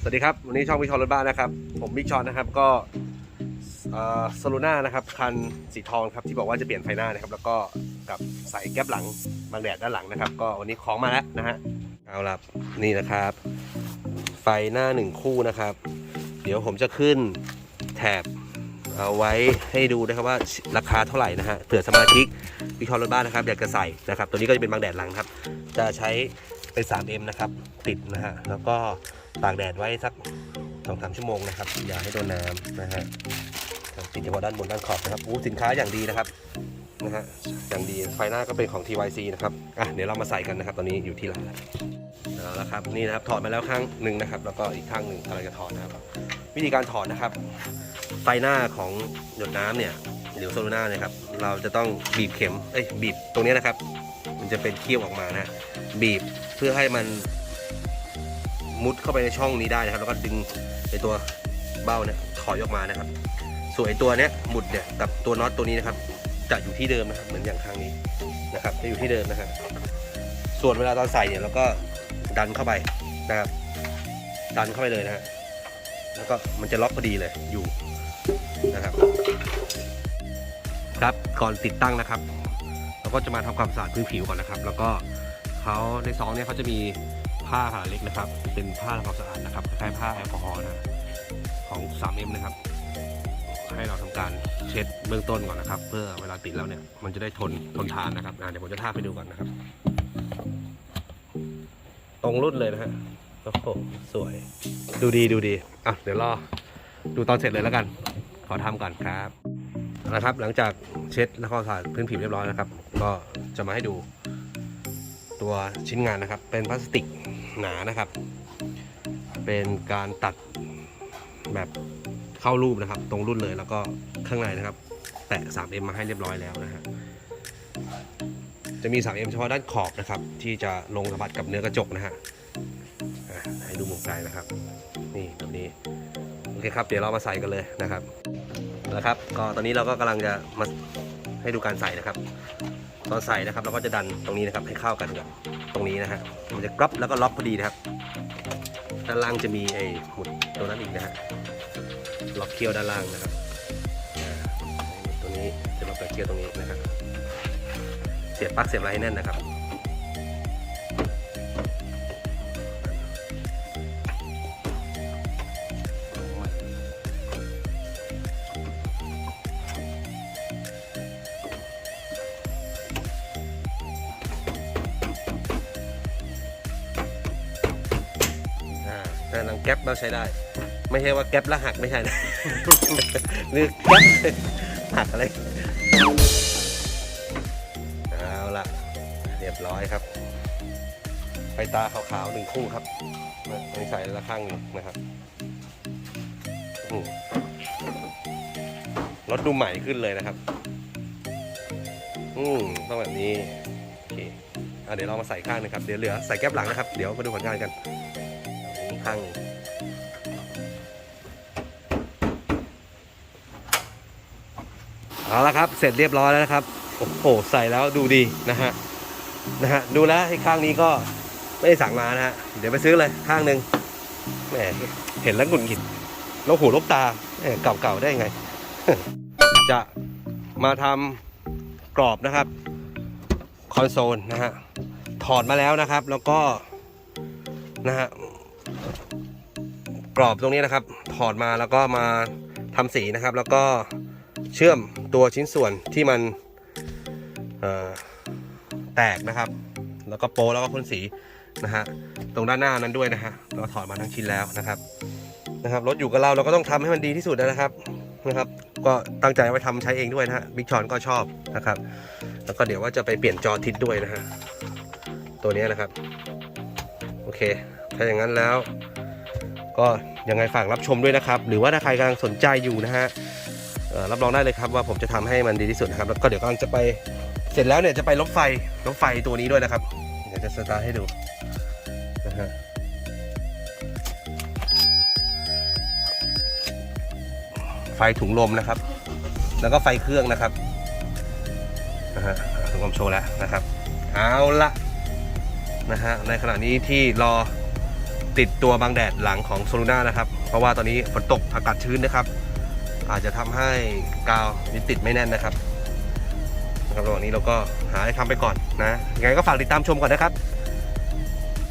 สวัสดีครับ วันนี้ช่องวิชอนรถบ้านนะครับ ผมบิ๊กชอนนะครับก็สลูน่านะครับคันสีทองครับที่บอกว่าจะเปลี่ยนไฟหน้านะครับ แล้วก็กับใส่แก๊ปหลังบางแดดด้านหลังนะครับ ก็วันนี้ของมาแล้วนะฮะเอาละนี่นะครับ ไฟหน้าหนึ่งคู่นะครับ เดี๋ยวผมจะขึ้นแถบเอาไว้ให้ดูนะครับว่าราคาเท่าไหร่นะฮะเผื่อสมาชิกวิชอนรถบ้านนะครับอยากจะใส่นะครับ ตัวนี้ก็จะเป็นบางแดดหลังครับ จะใช้เป็น 3M นะครับ ติดนะฮะแล้วก็ ตากแดดไว้สักสองสามชั่วโมงนะครับ อย่าให้โดนน้ำนะฮะติดเฉพาะด้านบนด้านขอบนะครับอู้สินค้าอย่างดีนะครับนะฮะอย่างดีไฟหน้าก็เป็นของ TYC นะครับอะเดี๋ยวเรามาใส่กันนะครับ ตอนนี้อยู่ที่ร้านแล้วเอาละครับนี่นะครับถอดมาแล้วข้างหนึ่งนะครับ แล้วก็อีกข้างหนึ่งกำลังจะถอดนะครับ วิธีการถอดนะครับ ไฟหน้าของหยดน้ำเนี่ยหรือโซลูน่าเนี่ยครับ เราจะต้องบีบเข็มเอ้ยบีบตรงนี้นะครับ มันจะเป็นเคี้ยวออกมานะ บีบเพื่อให้มัน มุดเข้าไปในช่องนี้ได้นะครับ แล้วก็ดึงในตัวเบ้าเนี่ยถอยออกมานะครับ ส่วนไอตัวเนี้ยหมุดเนี่ยกับตัวน็อตตัวนี้นะครับ จะอยู่ที่เดิมนะครับ เหมือนอย่างครั้งนี้นะครับจะอยู่ที่เดิมนะครับ ส่วนเวลาตอนใส่เนี่ยเราก็ดันเข้าไปนะครับ ดันเข้าไปเลยนะฮะแล้วก็มันจะล็อกพอดีเลยอยู่นะครับ ครับก่อนติดตั้งนะครับ เราก็จะมาทำความสะอาดพื้นผิวก่อนนะครับ แล้วก็เขาในซองเนี่ยเขาจะมี ผ้าขนาดเล็กนะครับ เป็นผ้าทำความสะอาดนะครับ คล้ายผ้าแอลกอฮอล์นะของ 3M นะครับ ให้เราทำการเช็ดเบื้องต้นก่อนนะครับ เพื่อเวลาติดแล้วเนี่ย มันจะได้ทนทนทานนะครับเดี๋ยวผมจะทาบให้ดูก่อนนะครับ ตรงรุ่นเลยนะฮะโอ้โหสวย ดูดีดูดี อะ เดี๋ยวรอ ดูตอนเสร็จเลยแล้วกัน ขอทำก่อนครับนะครับ หลังจากเช็ดแล้วก็สะอาดพื้นผิวเรียบร้อยนะครับ ก็จะมาให้ดูตัวชิ้นงานนะครับ เป็นพลาสติก หนานะครับ เป็นการตัดแบบเข้ารูปนะครับ ตรงรุ่นเลยแล้วก็ข้างในนะครับ แตะ 3M มาให้เรียบร้อยแล้วนะฮะจะมี 3M เฉพาะด้านขอบนะครับ ที่จะลงสัมผัสกับเนื้อกระจกนะฮะให้ดูมุมไกลนะครับ นี่แบบนี้โอเคครับ เดี๋ยวเรามาใส่กันเลยนะครับนะครับ ก็ตอนนี้เราก็กำลังจะมาให้ดูการใส่นะครับ ตอนใส่นะครับ เราก็จะดันตรงนี้นะครับให้เข้ากันกับ ตรงนี้นะฮะ มันจะกรับแล้วก็ล็อกพอดีนะครับ ด้านล่างจะมีไอ้หมุดตัวนั้นอีกนะฮะ ล็อกเคี้ยวด้านล่างนะครับตัวนี้จะล็อกเคี้ยวตรงนี้นะครับ เสียบปลั๊กเสียบอะไรให้แน่นนะครับ อ่าแต่หนังแก๊ปเราใช้ได้ ไม่ใช่ว่าแก๊ปแล้วหักไม่ใช่นะนี่แก๊ปหักอะไรเอาละเรียบร้อยครับไฟตาขาวๆหนึ่งคู่ครับไม่ใส่ละข้างหนึ่งนะครับรถดูใหม่ขึ้นเลยนะครับ อืมต้องแบบนี้ โอเคอเดี๋ยวเรามาใส่ข้างนึงครับ เดี๋ยวเหลือใส่แก๊ปหลังนะครับ เดี๋ยวมาดูผลงานกัน ข้างหนึ่งเอาละครับ เสร็จเรียบร้อยแล้วนะครับ โอ้โห ใส่แล้วดูดีนะฮะ นะฮะ ดูแล้วไอ้ข้างนี้ก็ไม่ได้สั่งมานะฮะ เดี๋ยวไปซื้อเลยข้างหนึ่งแหม เห็นแล้วหงุดหงิดลบหูลบตาแหมเก่าๆได้ไง จะมาทำกรอบนะครับ คอนโซลนะฮะ ถอดมาแล้วนะครับ แล้วก็นะฮะ กรอบตรงนี้นะครับ ถอดมาแล้วก็มาทำสีนะครับ แล้วก็เชื่อมตัวชิ้นส่วนที่มันแตกนะครับ แล้วก็โปแล้วก็พ่นสีนะฮะตรงด้านหน้านั้นด้วยนะฮะเราถอดมาทั้งชิ้นแล้วนะครับนะครับรถอยู่กับเราเราก็ต้องทำให้มันดีที่สุดนะครับนะครับ ก็ตั้งใจไว้ทำใช้เองด้วยนะฮะบิ๊กชอนก็ชอบนะครับ แล้วก็เดี๋ยวว่าจะไปเปลี่ยนจอทิศด้วยนะฮะตัวนี้นะครับ โอเค ถ้าอย่างนั้นแล้ว ก็ยังไงฝากรับชมด้วยนะครับ หรือว่าถ้าใครกำลังสนใจอยู่นะฮะรับรองได้เลยครับว่าผมจะทำให้มันดีที่สุดนะครับแล้วก็เดี๋ยวกำลังจะไปเสร็จแล้วเนี่ยจะไปลบไฟลบไฟตัวนี้ด้วยนะครับเดี๋ยวจะสตาร์ทให้ดูนะฮะไฟถุงลมนะครับ แล้วก็ไฟเครื่องนะครับนะฮะถุงลมโชว์แล้วนะครับ เอาละนะฮะในขณะนี้ที่รอ ติดตัวบางแดดหลังของโซลูน่านะครับ เพราะว่าตอนนี้ฝนตกอากาศชื้นนะครับ อาจจะทำให้กาวมีติดไม่แน่นนะครับนะครับระหว่างนี้เราก็หาอะไรทำไปก่อนนะยังไงก็ฝากติดตามชมก่อนนะครับ